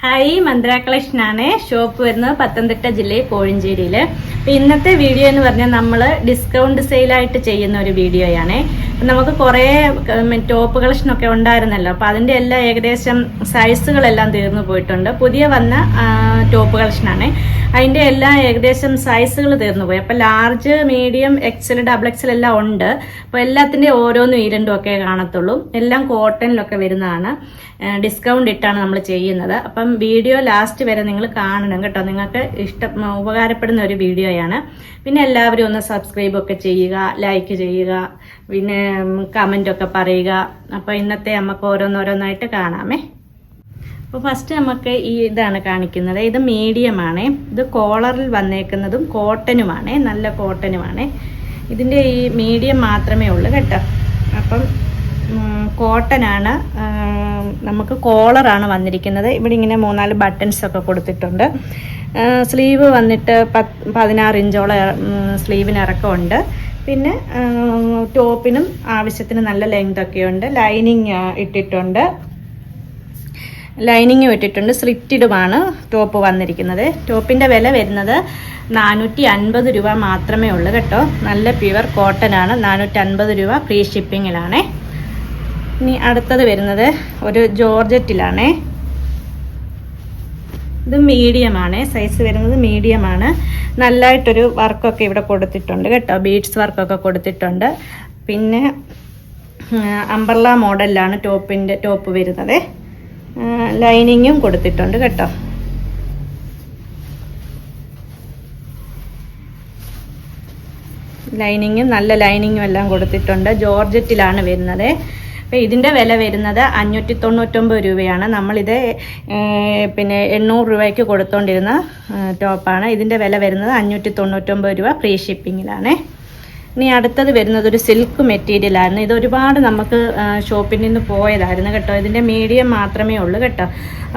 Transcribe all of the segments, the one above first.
Hi Mantra collection ആണ് shop വരുന്നത് പത്തനംതിട്ട ജില്ലയിൽ കോഴഞ്ചേരിയിൽ അപ്പം ഇന്നത്തെ വീഡിയോ എന്ന് പറഞ്ഞാൽ നമ്മൾ ഡിസ്കൗണ്ട് സെയിലായിട്ട് ചെയ്യുന്ന ഒരു വീഡിയോയാണ് നമുക്ക് കുറേ ടോപ്പ് കളക്ഷനൊക്കെ ഉണ്ടായിരുന്നല്ലോ. അപ്പം അതിന്റെ എല്ലാം ഏകദേശം സൈസുകളെല്ലാം തീർന്നു പോയിട്ടുണ്ട്. പുതിയ വന്ന ടോപ്പ് കളക്ഷനാണ് അതിന്റെ എല്ലാം ഏകദേശം സൈസുകൾ തീർന്നു പോയി. അപ്പം large medium XL double XL എല്ലാം ഉണ്ട്. അപ്പോൾ എല്ലാത്തിന്റെ ഓരോന്നും ഈ ഒക്കെ കാണത്തുള്ളൂ. എല്ലാം കോട്ടണിലൊക്കെ വരുന്നതാണ്. ഡിസ്കൗണ്ട് ഇട്ടാണ് നമ്മൾ ചെയ്യുന്നത്. അപ്പം വീഡിയോ ലാസ്റ്റ് വരെ നിങ്ങൾ കാണണം കേട്ടോ. നിങ്ങൾക്ക് ഇഷ്ടം ഉപകാരപ്പെടുന്ന ഒരു വീഡിയോയാണ്. പിന്നെ എല്ലാവരും ഒന്ന് സബ്സ്ക്രൈബ് ഒക്കെ ചെയ്യുക ലൈക്ക് ചെയ്യുക പിന്നെ കമന്റ് ഒക്കെ പറയുക. അപ്പോൾ ഇന്നത്തെ നമുക്ക് ഓരോന്നോരോന്നായിട്ട് കാണാമേ. അപ്പോൾ ഫസ്റ്റ് നമുക്ക് ഈ ഇതാണ് കാണിക്കുന്നത്. ഇത് മീഡിയമാണ് ഇത് കോളറിൽ വന്നേക്കുന്നതും കോട്ടനുമാണ് നല്ല കോട്ടനുമാണ് ഇതിന്റെ ഈ മീഡിയം മാത്രമേ ഉള്ളൂ കേട്ടോ. അപ്പം കോട്ടനാണ് നമുക്ക് കോളറാണ് വന്നിരിക്കുന്നത്. ഇവിടെ ഇങ്ങനെ മൂന്നാൽ ബട്ടൺസ് ഒക്കെ കൊടുത്തിട്ടുണ്ട്. സ്ലീവ് വന്നിട്ട് പത്ത് പതിനാറ് ഇഞ്ചോളം സ്ലീവിന് ഇറക്കമുണ്ട്. പിന്നെ ടോപ്പിനും ആവശ്യത്തിന് നല്ല ലെങ്ത് ഒക്കെ ഉണ്ട്. ലൈനിങ് ഇട്ടിട്ടുണ്ട്. ലൈനിങ് ഇട്ടിട്ടുണ്ട്. സ്ലിറ്റിഡുമാണ് ടോപ്പ് വന്നിരിക്കുന്നത്. ടോപ്പിന്റെ വില വരുന്നത് നാനൂറ്റി അൻപത് രൂപ മാത്രമേ ഉള്ളൂ കേട്ടോ. നല്ല പ്യുവർ കോട്ടൺ ആണ്. നാനൂറ്റി അൻപത് രൂപ ഫ്രീ ഷിപ്പിങ്ങിലാണേ ഇനി അടുത്തത് വരുന്നത് ഒരു ജോർജറ്റിലാണേ. ഇത് മീഡിയമാണ്. സൈസ് വരുന്നത് മീഡിയമാണ്. നല്ലതായിട്ടൊരു വർക്കൊക്കെ ഇവിടെ കൊടുത്തിട്ടുണ്ട് കേട്ടോ. ബീഡ്സ് വർക്കൊക്കെ കൊടുത്തിട്ടുണ്ട്. പിന്നെ അംബർല മോഡലിലാണ് ടോപ്പിന്റെ ടോപ്പ് വരുന്നത്. ലൈനിങ്ങും കൊടുത്തിട്ടുണ്ട് കേട്ടോ. ലൈനിങ്ങും നല്ല ലൈനിങ്ങും എല്ലാം കൊടുത്തിട്ടുണ്ട്. ജോർജറ്റിലാണ് വരുന്നത്. അപ്പോൾ ഇതിന്റെ വില വരുന്നത് അഞ്ഞൂറ്റി തൊണ്ണൂറ്റൊമ്പത് രൂപയാണ്. നമ്മളിത് പിന്നെ എണ്ണൂറ് രൂപയ്ക്ക് കൊടുത്തോണ്ടിരുന്ന ടോപ്പാണ്. ഇതിന്റെ വില വരുന്നത് അഞ്ഞൂറ്റി തൊണ്ണൂറ്റൊമ്പത് രൂപ ഫ്രീ ഷിപ്പിങ്ങിലാണ്. ഇനി അടുത്തത് വരുന്നത് ഒരു സിൽക്ക് മെറ്റീരിയലായിരുന്നു ഇത് ഒരുപാട് നമുക്ക് ഷോപ്പിൽ നിന്ന് പോയതായിരുന്നു കേട്ടോ. ഇതിന്റെ മീഡിയം മാത്രമേ ഉള്ളൂ കേട്ടോ.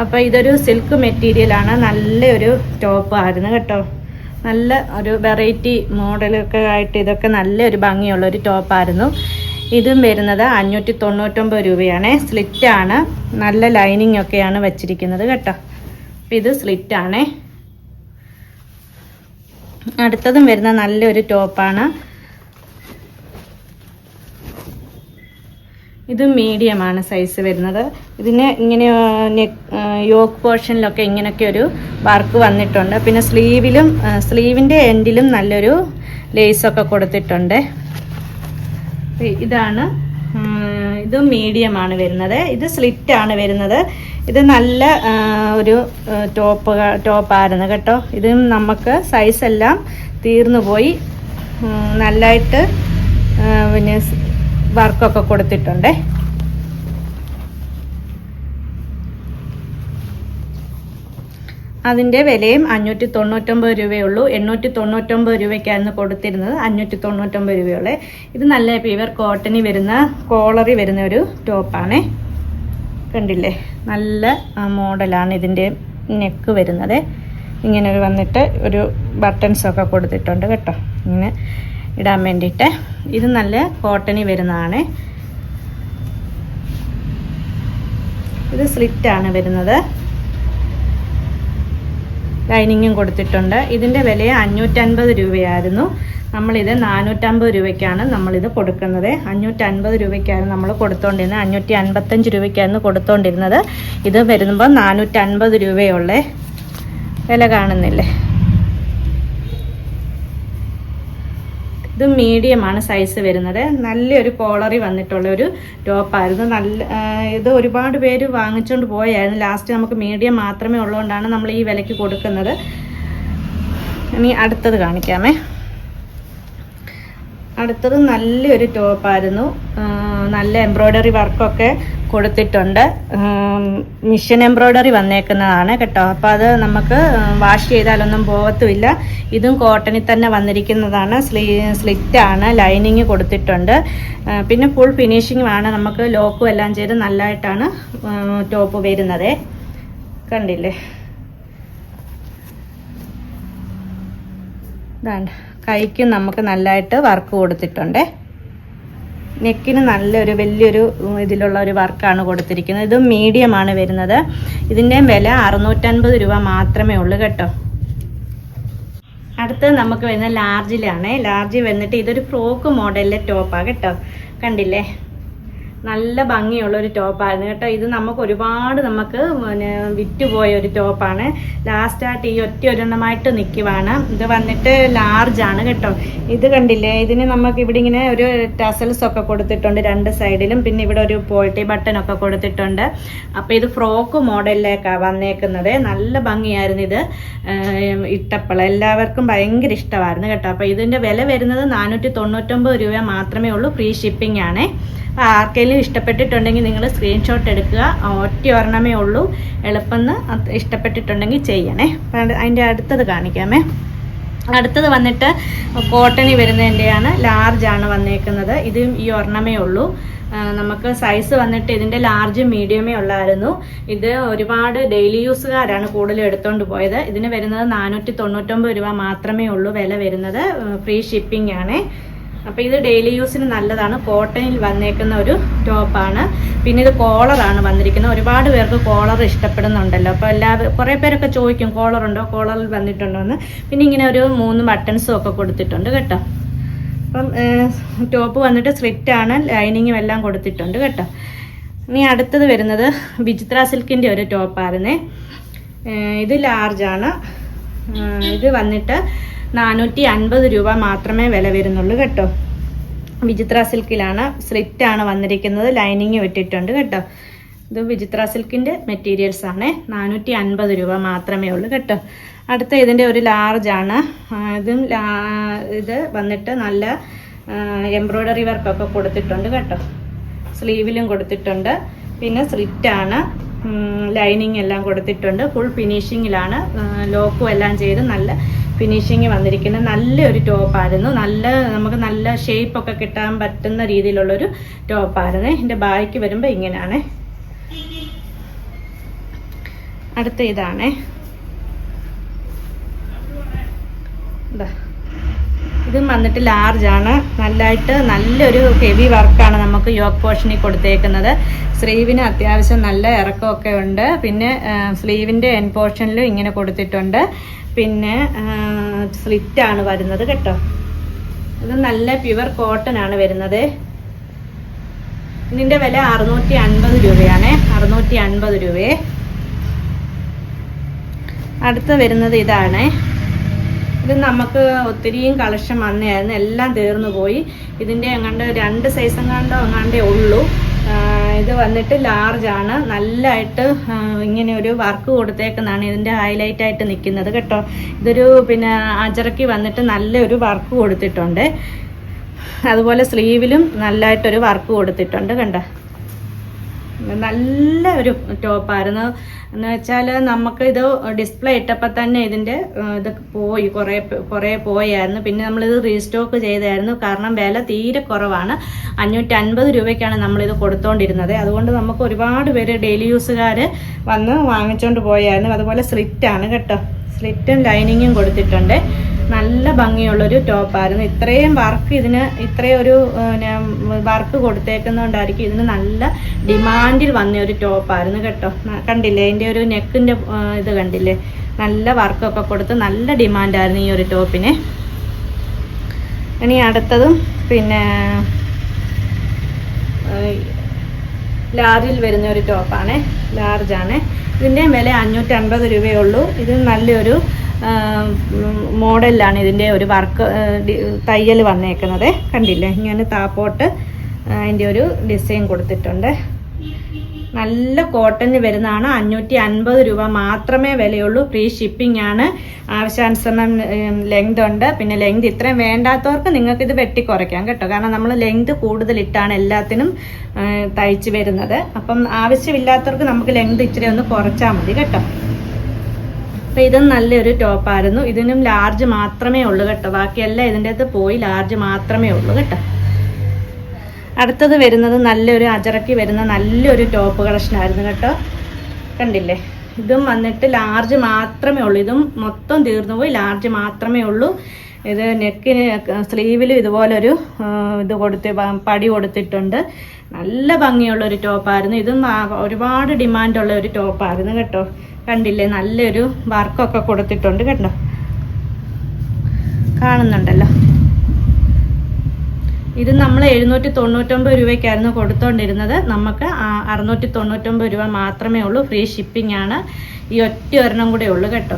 അപ്പോൾ ഇതൊരു സിൽക്ക് മെറ്റീരിയലാണ് നല്ലൊരു ടോപ്പ് ആയിരുന്നു കേട്ടോ. നല്ല ഒരു വെറൈറ്റി മോഡലൊക്കെ ആയിട്ട് ഇതൊക്കെ നല്ലൊരു ഭംഗിയുള്ള ഒരു ടോപ്പായിരുന്നു ഇതും വരുന്നത് അഞ്ഞൂറ്റി തൊണ്ണൂറ്റൊമ്പത് രൂപയാണ് സ്ലിറ്റാണ് നല്ല ലൈനിങ് ഒക്കെയാണ് വെച്ചിരിക്കുന്നത് കേട്ടോ. അപ്പം ഇത് സ്ലിറ്റാണ് അടുത്തതും വരുന്ന നല്ലൊരു ടോപ്പാണ് ഇത് മീഡിയമാണ് സൈസ് വരുന്നത്. ഇതിന് ഇങ്ങനെ യോക്ക് പോർഷനിലൊക്കെ ഇങ്ങനെയൊക്കെ ഒരു വർക്ക് വന്നിട്ടുണ്ട്. പിന്നെ സ്ലീവിലും സ്ലീവിന്റെ എൻഡിലും നല്ലൊരു ലേസൊക്കെ കൊടുത്തിട്ടുണ്ട്. ഇതാണ് ഇത് മീഡിയമാണ് വരുന്നത്. ഇത് സ്ലിറ്റ് ആണ് വരുന്നത്. ഇത് നല്ല ഒരു ടോപ്പ് ടോപ്പായിരുന്നു കേട്ടോ. ഇത് നമുക്ക് സൈസ് എല്ലാം തീർന്നു പോയി. നല്ലതായിട്ട് പിന്നെ വർക്കൊക്കെ കൊടുത്തിട്ടുണ്ട്. അതിന്റെ വിലയും അഞ്ഞൂറ്റി തൊണ്ണൂറ്റൊമ്പത് രൂപയുള്ളൂ. എണ്ണൂറ്റി തൊണ്ണൂറ്റൊമ്പത് രൂപയ്ക്കായിരുന്നു കൊടുത്തിരുന്നത്. അഞ്ഞൂറ്റി തൊണ്ണൂറ്റൊമ്പത് രൂപയുള്ള ഇത് നല്ല പ്യുവർ കോട്ടണി വരുന്ന കോളറി വരുന്ന ഒരു ടോപ്പാണ് കണ്ടില്ലേ? നല്ല മോഡലാണ് ഇതിന്റെ നെക്ക് വരുന്നത്. ഇങ്ങനെ ഒരു വന്നിട്ട് ഒരു ബട്ടൺസൊക്കെ കൊടുത്തിട്ടുണ്ട് കേട്ടോ. ഇങ്ങനെ ഇടാൻ വേണ്ടിയിട്ട്. ഇത് നല്ല കോട്ടണി വരുന്നതാണ്. ഇത് സ്ലിറ്റാണ് വരുന്നത്. ലൈനിങ്ങും കൊടുത്തിട്ടുണ്ട്. ഇതിന്റെ വില അഞ്ഞൂറ്റൻപത് രൂപയായിരുന്നു. നമ്മളിത് നാനൂറ്റമ്പത് രൂപയ്ക്കാണ് നമ്മളിത് കൊടുക്കുന്നത്. അഞ്ഞൂറ്റൻപത് രൂപയ്ക്കായിരുന്നു നമ്മൾ കൊടുത്തോണ്ടിരുന്നത്. അഞ്ഞൂറ്റി അൻപത്തഞ്ച് രൂപയ്ക്കായിരുന്നു കൊടുത്തോണ്ടിരുന്നത്. ഇത് വരുമ്പോൾ നാനൂറ്റൻപത് രൂപയുള്ള. വില കാണുന്നില്ലേ? ഇത് മീഡിയമാണ് സൈസ് വരുന്നത്. നല്ലൊരു കോളറി വന്നിട്ടുള്ള ഒരു ടോപ്പായിരുന്നു നല്ല ഇത് ഒരുപാട് പേര് വാങ്ങിച്ചുകൊണ്ട് പോയായിരുന്നു. ലാസ്റ്റ് നമുക്ക് മീഡിയം മാത്രമേ ഉള്ളതുകൊണ്ടാണ് നമ്മൾ ഈ വിലയ്ക്ക് കൊടുക്കുന്നത്. ഇനി അടുത്തത് കാണിക്കാമേ. അടുത്തത് നല്ലൊരു ടോപ്പായിരുന്നു നല്ല എംബ്രോയ്ഡറി വർക്കൊക്കെ കൊടുത്തിട്ടുണ്ട്. മിഷൻ എംബ്രോയ്ഡറി വന്നേക്കുന്നതാണ് കേട്ടോ. അപ്പോൾ അത് നമുക്ക് വാഷ് ചെയ്താലൊന്നും പോകത്തുമില്ല ഇതും കോട്ടണിൽ തന്നെ വന്നിരിക്കുന്നതാണ്. സ്ലീ സ്ലിറ്റാണ് ലൈനിങ് കൊടുത്തിട്ടുണ്ട്. പിന്നെ ഫുൾ ഫിനിഷിങ്ങുമാണ് നമുക്ക് ലോക്കും എല്ലാം ചെയ്ത് നല്ലതായിട്ടാണ് ടോപ്പ് വരുന്നത്. കണ്ടില്ലേ? ഇതാണ്. കൈക്ക് നമുക്ക് നല്ലതായിട്ട് വർക്ക് കൊടുത്തിട്ടുണ്ട്. നെക്കിന് നല്ലൊരു വലിയൊരു ഇതിലുള്ള ഒരു വർക്കാണ് കൊടുത്തിരിക്കുന്നത്. ഇത് മീഡിയമാണ് വരുന്നത്. ഇതിന്റെയും വില അറുന്നൂറ്റൻപത് രൂപ മാത്രമേ ഉള്ളൂ കേട്ടോ. അടുത്തത് നമുക്ക് വരുന്ന ലാർജിലാണ്. ലാർജ് വന്നിട്ട് ഇതൊരു ഫ്രോക്ക് മോഡലിലെ ടോപ്പാണ് കേട്ടോ. കണ്ടില്ലേ? നല്ല ഭംഗിയുള്ള ഒരു ടോപ്പായിരുന്നു കേട്ടോ. ഇത് നമുക്ക് ഒരുപാട് നമുക്ക് പിന്നെ വിറ്റുപോയ ഒരു ടോപ്പാണ് ലാസ്റ്റായിട്ട് ഈ ഒറ്റ ഒരെണ്ണമായിട്ട് നിൽക്കുവാണ് ഇത് വന്നിട്ട് ലാർജാണ് കേട്ടോ. ഇത് കണ്ടില്ലേ? ഇതിന് നമുക്ക് ഇവിടെ ഇങ്ങനെ ഒരു ടസൽസ് ഒക്കെ കൊടുത്തിട്ടുണ്ട് രണ്ട് സൈഡിലും പിന്നെ ഇവിടെ ഒരു പോൾട്ടി ബട്ടൺ ഒക്കെ കൊടുത്തിട്ടുണ്ട്. അപ്പോൾ ഇത് ഫ്രോക്ക് മോഡലിലേക്കാണ് വന്നേക്കുന്നത്. നല്ല ഭംഗിയായിരുന്നു ഇത്. ഇട്ടപ്പോൾ എല്ലാവർക്കും ഭയങ്കര ഇഷ്ടമായിരുന്നു കേട്ടോ. അപ്പോൾ ഇതിന്റെ വില വരുന്നത് നാനൂറ്റി തൊണ്ണൂറ്റൊമ്പത് രൂപ മാത്രമേ ഉള്ളൂ. ഫ്രീ ഷിപ്പിംഗ് ആണ്. അപ്പോൾ ആർക്കെങ്കിലും ഇഷ്ടപ്പെട്ടിട്ടുണ്ടെങ്കിൽ നിങ്ങൾ സ്ക്രീൻഷോട്ട് എടുക്കുക. ഒറ്റ ഒരെണ്ണമേ ഉള്ളൂ. എളുപ്പമെന്ന് ഇഷ്ടപ്പെട്ടിട്ടുണ്ടെങ്കിൽ ചെയ്യണേ. അതിന്റെ അടുത്തത് കാണിക്കാമേ. അടുത്തത് വന്നിട്ട് കോട്ടണി വരുന്നതിന്റെയാണ് ലാർജ് ആണ് വന്നേക്കുന്നത്. ഇത് ഈ ഒരെണ്ണമേ ഉള്ളൂ. നമുക്ക് സൈസ് വന്നിട്ട് ഇതിന്റെ ലാർജ് മീഡിയമേ ഉള്ളായിരുന്നു. ഇത് ഒരുപാട് ഡെയിലി യൂസുകാരാണ് കൂടുതലും എടുത്തുകൊണ്ട് പോയത്. ഇതിന് വരുന്നത് നാനൂറ്റി തൊണ്ണൂറ്റൊമ്പത് രൂപ മാത്രമേ ഉള്ളൂ വില വരുന്നത്. ഫ്രീ ഷിപ്പിംഗ് ആണ്. അപ്പോൾ ഇത് ഡെയിലി യൂസിന് നല്ലതാണ്. കോട്ടണിൽ വന്നേക്കുന്ന ഒരു ടോപ്പാണ് പിന്നെ ഇത് കോളറാണ് വന്നിരിക്കുന്നത്. ഒരുപാട് പേർക്ക് കോളർ ഇഷ്ടപ്പെടുന്നുണ്ടല്ലോ. അപ്പോൾ എല്ലാ കുറേ പേരൊക്കെ ചോദിക്കും കോളർ ഉണ്ടോ? കോളറിൽ വന്നിട്ടുണ്ടോ? എന്ന്. പിന്നെ ഇങ്ങനെ ഒരു മൂന്ന് ബട്ടൺസും ഒക്കെ കൊടുത്തിട്ടുണ്ട് കേട്ടോ. അപ്പം ടോപ്പ് വന്നിട്ട് സ്ലിറ്റ് ആണ്. ലൈനിങ്ങും എല്ലാം കൊടുത്തിട്ടുണ്ട് കേട്ടോ. ഇനി അടുത്തത് വരുന്നത് വിചിത്ര സിൽക്കിന്റെ ഒരു ടോപ്പായിരുന്നേ ഇത് ലാർജാണ് ഇത് വന്നിട്ട് നാനൂറ്റി അൻപത് രൂപ മാത്രമേ വില വരുന്നുള്ളൂ കേട്ടോ. വിചിത്ര സിൽക്കിലാണ് സ്ലിറ്റ് ആണ് വന്നിരിക്കുന്നത്. ലൈനിങ് വിട്ടിട്ടുണ്ട് കേട്ടോ. ഇത് വിചിത്ര സിൽക്കിന്റെ മെറ്റീരിയൽസ് ആണ്. നാനൂറ്റി അൻപത് രൂപ മാത്രമേ ഉള്ളൂ കേട്ടോ. അടുത്ത ഇതിന്റെ ഒരു ലാർജ് ആണ്. ഇതും ഇത് വന്നിട്ട് നല്ല എംബ്രോയ്ഡറി വർക്കൊക്കെ കൊടുത്തിട്ടുണ്ട് കേട്ടോ. സ്ലീവിലും കൊടുത്തിട്ടുണ്ട്. പിന്നെ സ്ലിറ്റാണ് ലൈനിങ് എല്ലാം കൊടുത്തിട്ടുണ്ട്. ഫുൾ ഫിനിഷിങ്ങിലാണ് ലോക്കും എല്ലാം ചെയ്ത് നല്ല ഫിനിഷിങ് വന്നിരിക്കുന്ന നല്ലൊരു ടോപ്പായിരുന്നു നല്ല നമുക്ക് നല്ല ഷേപ്പൊക്കെ കിട്ടാൻ പറ്റുന്ന രീതിയിലുള്ളൊരു ടോപ്പായിരുന്നു എന്റെ ബായ്ക്ക് വരുമ്പോൾ ഇങ്ങനെയാണ്. അടുത്ത ഇതാണ്. ഇതാ വന്നിട്ട് ലാർജാണ് നല്ലതായിട്ട് നല്ലൊരു ഹെവി വർക്കാണ് നമുക്ക് യോക്ക് പോർഷനിൽ കൊടുത്തേക്കുന്നത്. സ്ലീവിന് അത്യാവശ്യം നല്ല ഇറക്കമൊക്കെ ഉണ്ട്. പിന്നെ സ്ലീവിന്റെ എൻ പോർഷനിലും ഇങ്ങനെ കൊടുത്തിട്ടുണ്ട്. പിന്നെ സ്ലിറ്റാണ് വരുന്നത് കേട്ടോ. ഇത് നല്ല പ്യുവർ കോട്ടൺ ആണ് വരുന്നത്. ഇതിന്റെ വില അറുന്നൂറ്റി അൻപത് രൂപയാണ്. അറുന്നൂറ്റി അൻപത് രൂപയെ. അടുത്ത് വരുന്നത് ഇതാണ്. ഇത് നമുക്ക് ഒത്തിരിയും കളക്ഷൻ വന്നതായിരുന്നു. എല്ലാം തീർന്നു പോയി. ഇതിന്റെ എങ്ങാണ്ട് രണ്ട് സൈസ് എങ്ങാണ്ടോ എങ്ങാണ്ടേ ഉള്ളൂ. ഇത് വന്നിട്ട് ലാർജാണ് നല്ലതായിട്ട് ഇങ്ങനെ ഒരു വർക്ക് കൊടുത്തേക്കുന്നതാണ്. ഇതിന്റെ ഹൈലൈറ്റ് ആയിട്ട് നിൽക്കുന്നത് കേട്ടോ. ഇതൊരു പിന്നെ അജറക്കി വന്നിട്ട് നല്ലൊരു വർക്ക് കൊടുത്തിട്ടുണ്ട്. അതുപോലെ സ്ലീവിലും നല്ലതായിട്ടൊരു വർക്ക് കൊടുത്തിട്ടുണ്ട് കണ്ടോ. നല്ല ഒരു ടോപ്പായിരുന്നു എന്ന് വെച്ചാൽ നമുക്ക് ഇത് ഡിസ്പ്ലേ ഇട്ടപ്പോൾ തന്നെ ഇതിന്റെ ഇത് പോയി കുറേ കുറേ പോയായിരുന്നു. പിന്നെ നമ്മളിത് റീസ്റ്റോക്ക് ചെയ്തായിരുന്നു. കാരണം വില തീരെ കുറവാണ്. അഞ്ഞൂറ്റി അൻപത് രൂപയ്ക്കാണ് നമ്മളിത് കൊടുത്തോണ്ടിരുന്നത്. അതുകൊണ്ട് നമുക്ക് ഒരുപാട് പേര് ഡെയിലി യൂസുകാർ വന്ന് വാങ്ങിച്ചുകൊണ്ട് പോയായിരുന്നു. അതുപോലെ സ്ലിറ്റാണ് കേട്ടോ. സ്ലിറ്റും ലൈനിങ്ങും കൊടുത്തിട്ടുണ്ട്. നല്ല ഭംഗിയുള്ളൊരു ടോപ്പായിരുന്നു ഇത്രയും വർക്ക് ഇതിന് ഇത്രയും ഒരു വർക്ക് കൊടുത്തേക്കുന്നതുകൊണ്ടായിരിക്കും ഇതിന് നല്ല ഡിമാൻഡിൽ വന്ന ഒരു ടോപ്പായിരുന്നു കേട്ടോ. കണ്ടില്ലേ? അതിന്റെ ഒരു നെക്കിന്റെ ഇത് കണ്ടില്ലേ? നല്ല വർക്കൊക്കെ കൊടുത്ത് നല്ല ഡിമാൻഡായിരുന്നു ഈ ഒരു ടോപ്പിന് ഇനി അടുത്തതും പിന്നെ ലാർജിൽ വരുന്ന ഒരു ടോപ്പാണ് ലാർജാണ് ഇതിന്റെ വില അഞ്ഞൂറ്റി അൻപത് രൂപയേ ഉള്ളൂ ഇത് നല്ലൊരു മോഡലിലാണ് ഇതിന്റെ ഒരു വർക്ക് തയ്യൽ വന്നേക്കുന്നത്. കണ്ടില്ലേ? ഇങ്ങനെ താപ്പോട്ട് അതിന്റെ ഒരു ഡിസൈൻ കൊടുത്തിട്ടുണ്ട്. നല്ല കോട്ടന് വരുന്നതാണ് അഞ്ഞൂറ്റി അൻപത് രൂപ മാത്രമേ വിലയുള്ളൂ. ഫ്രീ ഷിപ്പിംഗ് ആണ്. ആവശ്യാനുസരണം ലെങ്ത് ഉണ്ട്. പിന്നെ ലെങ്ത് ഇത്രയും വേണ്ടാത്തവർക്ക് നിങ്ങൾക്ക് ഇത് വെട്ടിക്കുറയ്ക്കാം കേട്ടോ. കാരണം നമ്മൾ ലെങ്ത് കൂടുതലിട്ടാണ് എല്ലാത്തിനും തയ്ച്ച് വരുന്നത്. അപ്പം ആവശ്യമില്ലാത്തവർക്ക് നമുക്ക് ലെങ്ത് ഇച്ചിരി ഒന്ന് കുറച്ചാൽ മതി കേട്ടോ. അപ്പം ഇതും നല്ലൊരു ടോപ്പായിരുന്നു ഇതിനും ലാർജ് മാത്രമേ ഉള്ളൂ കേട്ടോ. ബാക്കിയെല്ലാം ഇതിന്റെ അകത്ത് പോയി ലാർജ് മാത്രമേ ഉള്ളൂ കേട്ടോ. അടുത്തത് വരുന്നത് നല്ലൊരു അജറക്കി വരുന്ന നല്ലൊരു ടോപ്പ് കളക്ഷനായിരുന്നു കേട്ടോ. കണ്ടില്ലേ? ഇതും വന്നിട്ട് ലാർജ് മാത്രമേ ഉള്ളൂ. ഇതും മൊത്തം തീർന്നു പോയി. ലാർജ് മാത്രമേ ഉള്ളൂ. ഇത് നെക്കിന് സ്ലീവിലും ഇതുപോലൊരു ഇത് കൊടുത്ത് പടി കൊടുത്തിട്ടുണ്ട്. നല്ല ഭംഗിയുള്ള ഒരു ടോപ്പായിരുന്നു ഇതും ഒരുപാട് ഡിമാൻഡുള്ള ഒരു ടോപ്പായിരുന്നു കേട്ടോ. കണ്ടില്ലേ? നല്ലൊരു വർക്കൊക്കെ കൊടുത്തിട്ടുണ്ട് കേട്ടോ. കാണുന്നുണ്ടല്ലോ. ഇത് നമ്മൾ എഴുന്നൂറ്റി തൊണ്ണൂറ്റൊമ്പത് രൂപയ്ക്കായിരുന്നു കൊടുത്തോണ്ടിരുന്നത്. നമുക്ക് അറുന്നൂറ്റി തൊണ്ണൂറ്റൊമ്പത് രൂപ മാത്രമേ ഉള്ളൂ. ഫ്രീ ഷിപ്പിംഗ് ആണ്. ഈ ഒറ്റ ഒരെണ്ണം കൂടെ ഉള്ളൂ കേട്ടോ.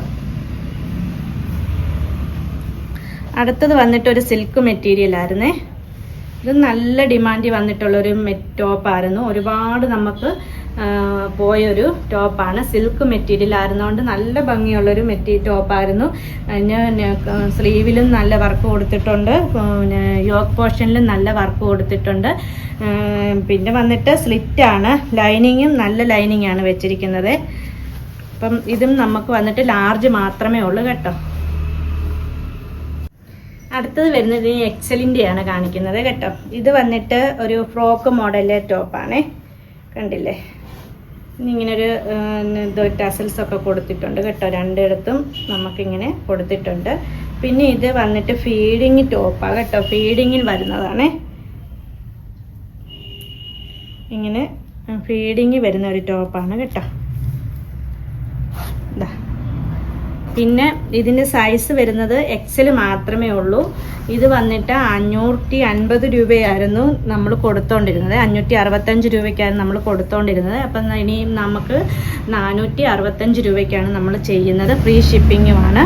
അടുത്തത് വന്നിട്ട് ഒരു സിൽക്ക് മെറ്റീരിയൽ ആയിരുന്നേ. ഇത് നല്ല ഡിമാൻഡ് വന്നിട്ടുള്ളൊരു ടോപ്പായിരുന്നു. ഒരുപാട് നമുക്ക് പോയൊരു ടോപ്പാണ്. സിൽക്ക് മെറ്റീരിയൽ ആയിരുന്നുകൊണ്ട് നല്ല ഭംഗിയുള്ളൊരു മെറ്റീ ടോപ്പായിരുന്നു. പിന്നെ സ്ലീവിലും നല്ല വർക്ക് കൊടുത്തിട്ടുണ്ട്. പിന്നെ യോക്ക് പോർഷനിലും നല്ല വർക്ക് കൊടുത്തിട്ടുണ്ട്. പിന്നെ വന്നിട്ട് സ്ലിറ്റാണ് ലൈനിങ്ങും നല്ല ലൈനിങ് ആണ് വെച്ചിരിക്കുന്നത്. അപ്പം ഇതും നമുക്ക് വന്നിട്ട് ലാർജ് മാത്രമേ ഉള്ളൂ കേട്ടോ. അടുത്തത് വരുന്നത് ഈ എക്സലിന്റെയാണ് കാണിക്കുന്നത് കേട്ടോ. ഇത് വന്നിട്ട് ഒരു ഫ്രോക്ക് മോഡലിലെ ടോപ്പാണേ. കണ്ടില്ലേ? ഇനി ഇങ്ങനെ ഒരു ഇത് ടസൽസ് ഒക്കെ കൊടുത്തിട്ടുണ്ട് കേട്ടോ. രണ്ടിടത്തും നമുക്കിങ്ങനെ കൊടുത്തിട്ടുണ്ട്. പിന്നെ ഇത് വന്നിട്ട് ഫീഡിങ് ടോപ്പാണ് കേട്ടോ. ഫീഡിങ്ങിൽ വരുന്നതാണ്. ഇങ്ങനെ ഫീഡിങ് വരുന്ന ഒരു ടോപ്പാണ് കേട്ടോ ഇതാ പിന്നെ ഇതിന്റെ സൈസ് വരുന്നത് എക്സൽ മാത്രമേ ഉള്ളൂ. ഇത് വന്നിട്ട് അഞ്ഞൂറ്റി അൻപത് രൂപയായിരുന്നു നമ്മൾ കൊടുത്തോണ്ടിരുന്നത്. അഞ്ഞൂറ്റി അറുപത്തഞ്ച് രൂപയ്ക്കായിരുന്നു നമ്മൾ കൊടുത്തോണ്ടിരുന്നത്. അപ്പം ഇനി നമുക്ക് നാനൂറ്റി അറുപത്തഞ്ച് രൂപയ്ക്കാണ് നമ്മൾ ചെയ്യുന്നത്. ഫ്രീ ഷിപ്പിങ്ങുമാണ്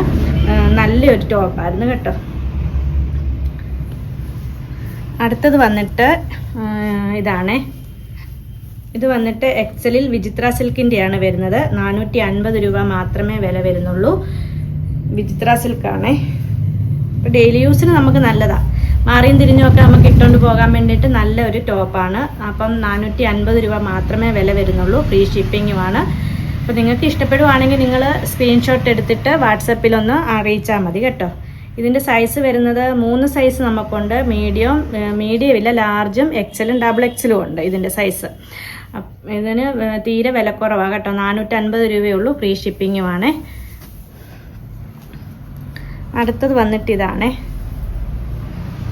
നല്ലൊരു ടോപ്പായിരുന്നു കേട്ടോ. അടുത്തത് വന്നിട്ട് ഇതാണേ. ഇത് വന്നിട്ട് എക്സലിൽ വിചിത്ര സിൽക്കിന്റെയാണ് വരുന്നത്. നാനൂറ്റി അൻപത് രൂപ മാത്രമേ വില വരുന്നുള്ളൂ. വിചിത്ര സിൽക്കാണ്. ഇപ്പോൾ ഡെയിലി യൂസിന് നമുക്ക് നല്ലതാണ് മാറിയും തിരിഞ്ഞും ഒക്കെ നമുക്ക് ഇട്ടുകൊണ്ട് പോകാൻ വേണ്ടിയിട്ട് നല്ല ഒരു ടോപ്പാണ് അപ്പം നാനൂറ്റി അൻപത് രൂപ മാത്രമേ വില വരുന്നുള്ളൂ. ഫ്രീ ഷിപ്പിങ്ങുമാണ് അപ്പോൾ നിങ്ങൾക്ക് ഇഷ്ടപ്പെടുവാണെങ്കിൽ നിങ്ങൾ സ്ക്രീൻഷോട്ട് എടുത്തിട്ട് വാട്സപ്പിലൊന്ന് അറിയിച്ചാൽ മതി കേട്ടോ. ഇതിന്റെ സൈസ് വരുന്നത് മൂന്ന് സൈസ് നമുക്കുണ്ട്. മീഡിയം മീഡിയം ഇല്ല ലാർജും എക്സലും ഡബിൾ എക്സലും ഉണ്ട് ഇതിന്റെ സൈസ് അപ്പ് ഇതിന് തീരെ വിലക്കുറവാണ് കേട്ടോ. നാനൂറ്റൻപത് രൂപയുള്ളൂ ഫ്രീ ഷിപ്പിങ്ങുമാണ് അടുത്തത് വന്നിട്ട് ഇതാണേ.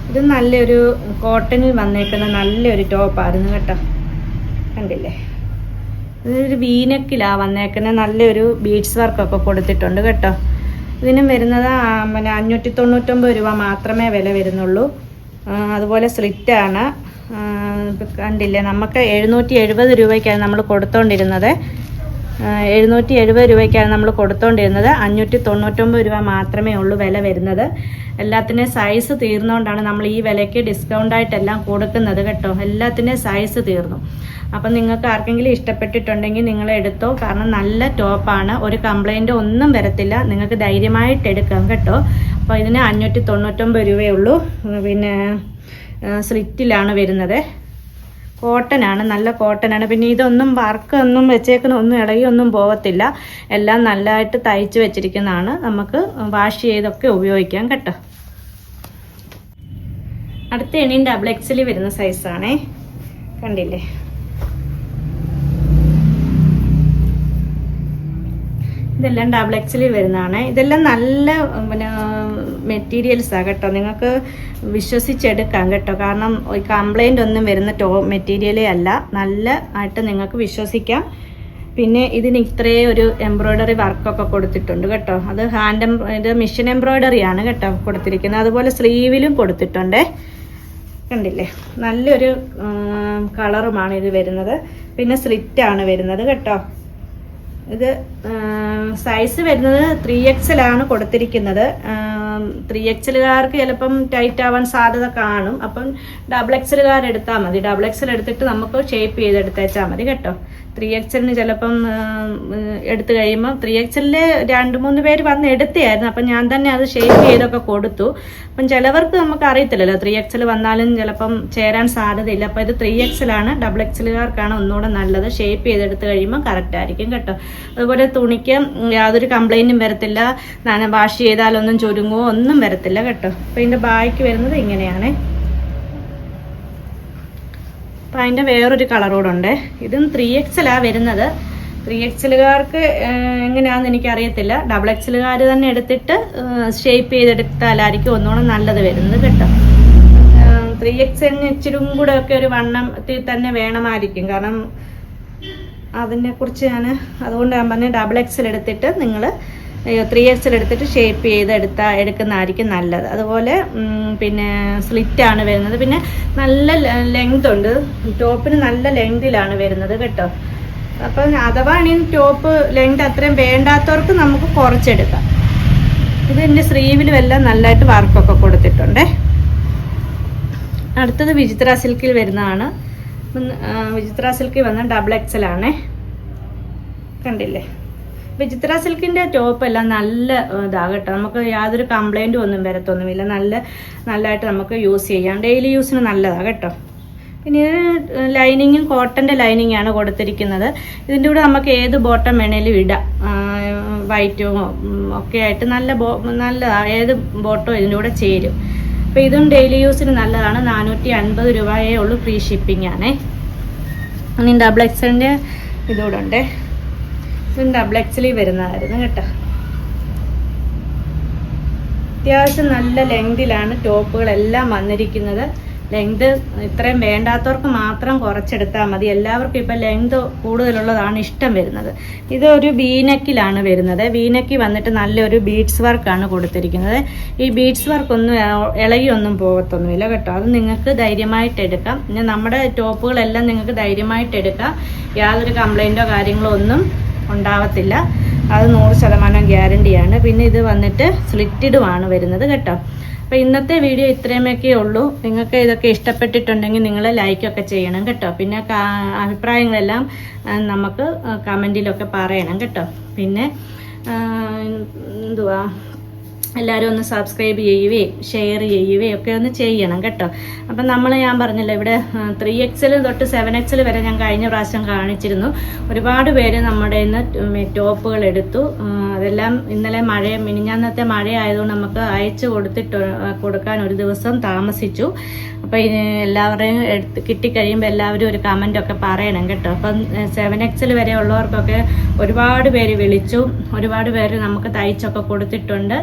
ഇത് നല്ലൊരു കോട്ടണിൽ വന്നേക്കുന്ന നല്ലൊരു ടോപ്പായിരുന്നു കേട്ടോ. കണ്ടില്ലേ? ഇതൊരു വീനക്കിലാണ് വന്നേക്കുന്നത് നല്ലൊരു ബീഡ്സ് വർക്കൊക്കെ കൊടുത്തിട്ടുണ്ട് കേട്ടോ. ഇതിനും വരുന്നത് പിന്നെ അഞ്ഞൂറ്റി തൊണ്ണൂറ്റൊമ്പത് രൂപ മാത്രമേ വില വരുന്നുള്ളൂ. അതുപോലെ സ്ലിറ്റാണ്. കണ്ടില്ലേ നമുക്ക് എഴുന്നൂറ്റി എഴുപത് രൂപയ്ക്കാണ് നമ്മൾ കൊടുത്തോണ്ടിരുന്നത്. എഴുന്നൂറ്റി എഴുപത് രൂപയ്ക്കാണ് നമ്മൾ കൊടുത്തോണ്ടിരുന്നത്. അഞ്ഞൂറ്റി തൊണ്ണൂറ്റൊമ്പത് രൂപ മാത്രമേ ഉള്ളൂ വില വരുന്നത്. എല്ലാത്തിന്റെയും സൈസ് തീർന്നുകൊണ്ടാണ് നമ്മൾ ഈ വിലയ്ക്ക് ഡിസ്കൗണ്ട് ആയിട്ടെല്ലാം കൊടുക്കുന്നത് കേട്ടോ. എല്ലാത്തിന്റെയും സൈസ് തീർന്നു. അപ്പം നിങ്ങൾക്ക് ആർക്കെങ്കിലും ഇഷ്ടപ്പെട്ടിട്ടുണ്ടെങ്കിൽ നിങ്ങൾ എടുത്തോ. കാരണം നല്ല ടോപ്പാണ് ഒരു കംപ്ലൈന്റ് ഒന്നും വരത്തില്ല. നിങ്ങൾക്ക് ധൈര്യമായിട്ട് എടുക്കാം കേട്ടോ. അപ്പോൾ ഇതിന് അഞ്ഞൂറ്റി തൊണ്ണൂറ്റൊമ്പത് രൂപയേ ഉള്ളൂ. പിന്നെ സ്ലിറ്റിലാണ് വരുന്നത്. കോട്ടനാണ് നല്ല കോട്ടൺ ആണ് പിന്നെ ഇതൊന്നും വർക്ക് ഒന്നും വെച്ചേക്കുന്ന ഒന്നും ഇളകി ഒന്നും പോകത്തില്ല എല്ലാം നല്ലതായിട്ട് തയ്ച്ച് വെച്ചിരിക്കുന്നതാണ്. നമുക്ക് വാഷ് ചെയ്തൊക്കെ ഉപയോഗിക്കാം കേട്ടോ. അടുത്ത എണ്ണീൻ ഡബിൾ എക്സിൽ വരുന്ന സൈസാണേ കണ്ടില്ലേ? ഇതെല്ലാം ഡബിൾ എക്സിൽ വരുന്നതാണ്. ഇതെല്ലാം നല്ല പിന്നെ മെറ്റീരിയൽസാണ് കേട്ടോ. നിങ്ങൾക്ക് വിശ്വസിച്ചെടുക്കാം കേട്ടോ. കാരണം ഒരു കംപ്ലൈന്റ് ഒന്നും വരുന്ന ടോ മെറ്റീരിയലേ അല്ല. നല്ല ആയിട്ട് നിങ്ങൾക്ക് വിശ്വസിക്കാം. പിന്നെ ഇതിന് ഇത്രേ ഒരു എംബ്രോയ്ഡറി വർക്കൊക്കെ കൊടുത്തിട്ടുണ്ട് കേട്ടോ. അത് ഹാൻഡ് ഇത് മിഷൻ എംബ്രോയ്ഡറി ആണ് കേട്ടോ കൊടുത്തിരിക്കുന്നത്. അതുപോലെ സ്ലീവിലും കൊടുത്തിട്ടുണ്ട്. കണ്ടില്ലേ? നല്ലൊരു കളറുമാണ് ഇത് വരുന്നത്. പിന്നെ സ്ലിറ്റാണ് വരുന്നത് കേട്ടോ. ഇത് സൈസ് വരുന്നത് ത്രീ ആണ് കൊടുത്തിരിക്കുന്നത്. ത്രീ എക്സലുകാർക്ക് ചിലപ്പം ടൈറ്റ് ആവാൻ സാധ്യത കാണും. അപ്പം ഡബിൾ എക്സലുകാർ എടുത്താൽ മതി. ഡബിൾ എക്സൽ എടുത്തിട്ട് നമുക്ക് ഷേപ്പ് ചെയ്തെടുത്തേച്ചാൽ മതി കേട്ടോ. ത്രീ എക്സലിന് ചിലപ്പം എടുത്തു കഴിയുമ്പോൾ ത്രീ എക്സലിൽ രണ്ട് മൂന്ന് പേര് വന്ന് എടുത്തായിരുന്നു അപ്പം ഞാൻ തന്നെ അത് ഷേപ്പ് ചെയ്തൊക്കെ കൊടുത്തു. അപ്പം ചിലവർക്ക് നമുക്ക് അറിയത്തില്ലല്ലോ ത്രീ എക്സൽ വന്നാലും ചിലപ്പം ചേരാൻ സാധ്യതയില്ല. അപ്പം ഇത് ത്രീ എക്സലാണ് ഡബിൾ എക്സലുകാർക്കാണ് ഒന്നുകൂടെ നല്ലത്. ഷേപ്പ് ചെയ്തെടുത്ത് കഴിയുമ്പോൾ കറക്റ്റ് ആയിരിക്കും കേട്ടോ. അതുപോലെ തുണിക്ക് യാതൊരു കംപ്ലൈന്റും വരത്തില്ല. നന വാഷ് ചെയ്താലൊന്നും ചുരുങ്ങുമോ ഒന്നും വരത്തില്ല കേട്ടോ. അപ്പം ഇതിന്റെ ബാക്കി വരുന്നത് ഇങ്ങനെയാണ്. അപ്പം അതിന്റെ വേറൊരു കളർ ഉണ്ട്. ഇതും ത്രീ എക്സലാണ് വരുന്നത്. ത്രീ എക്സലുകാർക്ക് എങ്ങനെയാണെന്ന് എനിക്കറിയത്തില്ല. ഡബിൾ എക്സലുകാർ തന്നെ എടുത്തിട്ട് ഷേപ്പ് ചെയ്തെടുത്താലായിരിക്കും ഒന്നുകൂടെ നല്ലത് വരുന്നത് കേട്ടോ. ത്രീ എക്സലിന് ഇച്ചിരും കൂടെ ഒക്കെ ഒരു വണ്ണത്തിൽ തന്നെ വേണമായിരിക്കും. കാരണം അതിനെക്കുറിച്ച് ഞാൻ അതുകൊണ്ട് ഞാൻ പറഞ്ഞ ഡബിൾ എക്സൽ എടുത്തിട്ട് നിങ്ങൾ ത്രീ എക്സൽ എടുത്തിട്ട് ഷേപ്പ് ചെയ്ത് എടുത്താൽ എടുക്കുന്നതായിരിക്കും നല്ലത്. അതുപോലെ പിന്നെ സ്ലിറ്റാണ് വരുന്നത്. പിന്നെ നല്ല ലെങ്ത് ഉണ്ട്. ടോപ്പിന് നല്ല ലെങ്തിലാണ് വരുന്നത് കേട്ടോ. അപ്പം അഥവാ ഇനി ടോപ്പ് ലെങ്ത് അത്രയും വേണ്ടാത്തവർക്ക് നമുക്ക് കുറച്ചെടുക്കാം. ഇത് എന്റെ സ്ലീവിലും എല്ലാം നല്ലതായിട്ട് വർക്കൊക്കെ കൊടുത്തിട്ടുണ്ടേ. അടുത്തത് വിചിത്ര സിൽക്കിൽ വരുന്നതാണ്. വിചിത്ര സിൽക്കിൽ വന്ന ഡബിൾ എക്സൽ ആണേ. കണ്ടില്ലേ? വിചിത്ര സിൽക്കിന്റെ ടോപ്പ് എല്ലാം നല്ല ഇതാ കേട്ടോ നമുക്ക് യാതൊരു കംപ്ലൈന്റും ഒന്നും വരത്തൊന്നുമില്ല. നല്ല നല്ലതായിട്ട് നമുക്ക് യൂസ് ചെയ്യാം. ഡെയിലി യൂസിന് നല്ലതാണ് കേട്ടോ. പിന്നെ ലൈനിങ്ങും കോട്ടന്റെ ലൈനിങ് ആണ് കൊടുത്തിരിക്കുന്നത്. ഇതിന്റെ കൂടെ നമുക്ക് ഏത് ബോട്ടം വേണേലും ഇടാം. വൈറ്റും ഒക്കെ ആയിട്ട് നല്ല ബോ നല്ലതാ. ഏത് ബോട്ടോ ഇതിന്റെ കൂടെ ചേരും. അപ്പോൾ ഇതും ഡെയിലി യൂസിന് നല്ലതാണ്. നാനൂറ്റി അൻപത് രൂപയേ ഉള്ളൂ ഫ്രീ ഷിപ്പിംഗ് ആണേ. ഇനി ഡബിൾ എക്സലിന്റെ ഇതുകൂടെ ഉണ്ടേ. ഇതും ഡബിൾ എക്സലിൽ വരുന്നതായിരുന്നു കേട്ടോ. അത്യാവശ്യം നല്ല ലെങ്തിലാണ് ടോപ്പുകളെല്ലാം വന്നിരിക്കുന്നത്. ലെങ്ത് ഇത്രയും വേണ്ടാത്തവർക്ക് മാത്രം കുറച്ചെടുത്താൽ മതി. എല്ലാവർക്കും ഇപ്പം ലെങ്ത് കൂടുതലുള്ളതാണ് ഇഷ്ടം വരുന്നത്. ഇത് ഒരു വീനക്കിലാണ് വരുന്നത്. വീനക്കി വന്നിട്ട് നല്ലൊരു ബീഡ്സ് വർക്കാണ് കൊടുത്തിരിക്കുന്നത്. ഈ ബീഡ്സ് വർക്കൊന്നും ഇളകിയൊന്നും പോകത്തൊന്നുമില്ല കേട്ടോ. അത് നിങ്ങൾക്ക് ധൈര്യമായിട്ട് എടുക്കാം. നമ്മുടെ ടോപ്പുകളെല്ലാം നിങ്ങൾക്ക് ധൈര്യമായിട്ട് എടുക്കാം. യാതൊരു കംപ്ലൈന്റോ കാര്യങ്ങളോ ഒന്നും ഉണ്ടാവത്തില്ല. അത് നൂറ് ശതമാനം ഗ്യാരണ്ടിയാണ്. പിന്നെ ഇത് വന്നിട്ട് സ്ലിറ്റഡുമാണ് വരുന്നത് കേട്ടോ. അപ്പോൾ ഇന്നത്തെ വീഡിയോ ഇത്രയുമൊക്കെ ഉള്ളൂ. നിങ്ങൾക്ക് ഇതൊക്കെ ഇഷ്ടപ്പെട്ടിട്ടുണ്ടെങ്കിൽ നിങ്ങൾ ലൈക്കൊക്കെ ചെയ്യണം കേട്ടോ. പിന്നെ അഭിപ്രായങ്ങളെല്ലാം നമുക്ക് കമന്റിലൊക്കെ പറയണം കേട്ടോ. പിന്നെ എന്തുവാ? എല്ലാവരും ഒന്ന് സബ്സ്ക്രൈബ് ചെയ്യുകയും ഷെയർ ചെയ്യുകയും ഒക്കെ ഒന്ന് ചെയ്യണം കേട്ടോ. അപ്പം നമ്മൾ ഞാൻ പറഞ്ഞല്ലോ ഇവിടെ ത്രീ എക്സിൽ തൊട്ട് സെവൻ എക്സിൽ വരെ ഞാൻ കഴിഞ്ഞ പ്രാവശ്യം കാണിച്ചിരുന്നു. ഒരുപാട് പേര് നമ്മുടെ ഇന്ന് ടോപ്പുകൾ എടുത്തു. അതെല്ലാം ഇന്നലെ മഴ മിനിഞ്ഞാന്നത്തെ മഴ ആയതുകൊണ്ട് നമുക്ക് അയച്ചു കൊടുത്തിട്ട് കൊടുക്കാൻ ഒരു ദിവസം താമസിച്ചു. അപ്പോൾ എല്ലാവരെയും എടുത്ത് കിട്ടിക്കഴിയുമ്പോൾ എല്ലാവരും ഒരു കമന്റ് ഒക്കെ പറയണം കേട്ടോ. അപ്പം സെവൻ എക്സിൽ വരെ ഉള്ളവർക്കൊക്കെ ഒരുപാട് പേര് വിളിച്ചു. ഒരുപാട് പേര് നമുക്ക് തയ്ച്ചൊക്കെ കൊടുത്തിട്ടുണ്ട്.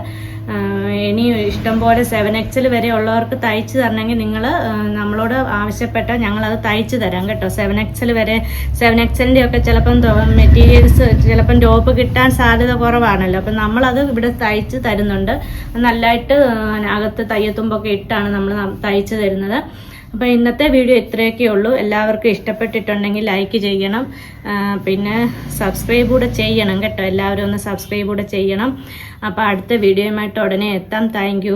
ഇനി ഇഷ്ടംപോലെ സെവൻ എക്സിൽ വരെ ഉള്ളവർക്ക് തയ്ച്ചു തരണമെങ്കിൽ നിങ്ങൾ നമ്മളോട് ആവശ്യപ്പെട്ടാൽ ഞങ്ങളത് തയ്ച്ചു തരാം കേട്ടോ. സെവൻ എക്സിൽ വരെ സെവൻ എക്സലിന്റെ ഒക്കെ ചിലപ്പം മെറ്റീരിയൽസ് ചിലപ്പം ടോപ്പ് കിട്ടാൻ സാധ്യത കുറവാണല്ലോ. അപ്പം നമ്മളത് ഇവിടെ തയ്ച്ച് തരുന്നുണ്ട്. നല്ലതായിട്ട് അകത്ത് തയ്യത്തുമ്പൊക്കെ ഇട്ടാണ് നമ്മൾ തയ്ച്ചു തരുന്നത്. അപ്പോൾ ഇന്നത്തെ വീഡിയോ ഇത്രയൊക്കെ ഉള്ളൂ. എല്ലാവർക്കും ഇഷ്ടപ്പെട്ടിട്ടുണ്ടെങ്കിൽ ലൈക്ക് ചെയ്യണം. പിന്നെ സബ്സ്ക്രൈബ് കൂടെ ചെയ്യണം കേട്ടോ. എല്ലാവരും ഒന്ന് സബ്സ്ക്രൈബ് കൂടെ ചെയ്യണം. അപ്പോൾ അടുത്ത വീഡിയോയുമായിട്ട് ഉടനെ എത്താം. താങ്ക്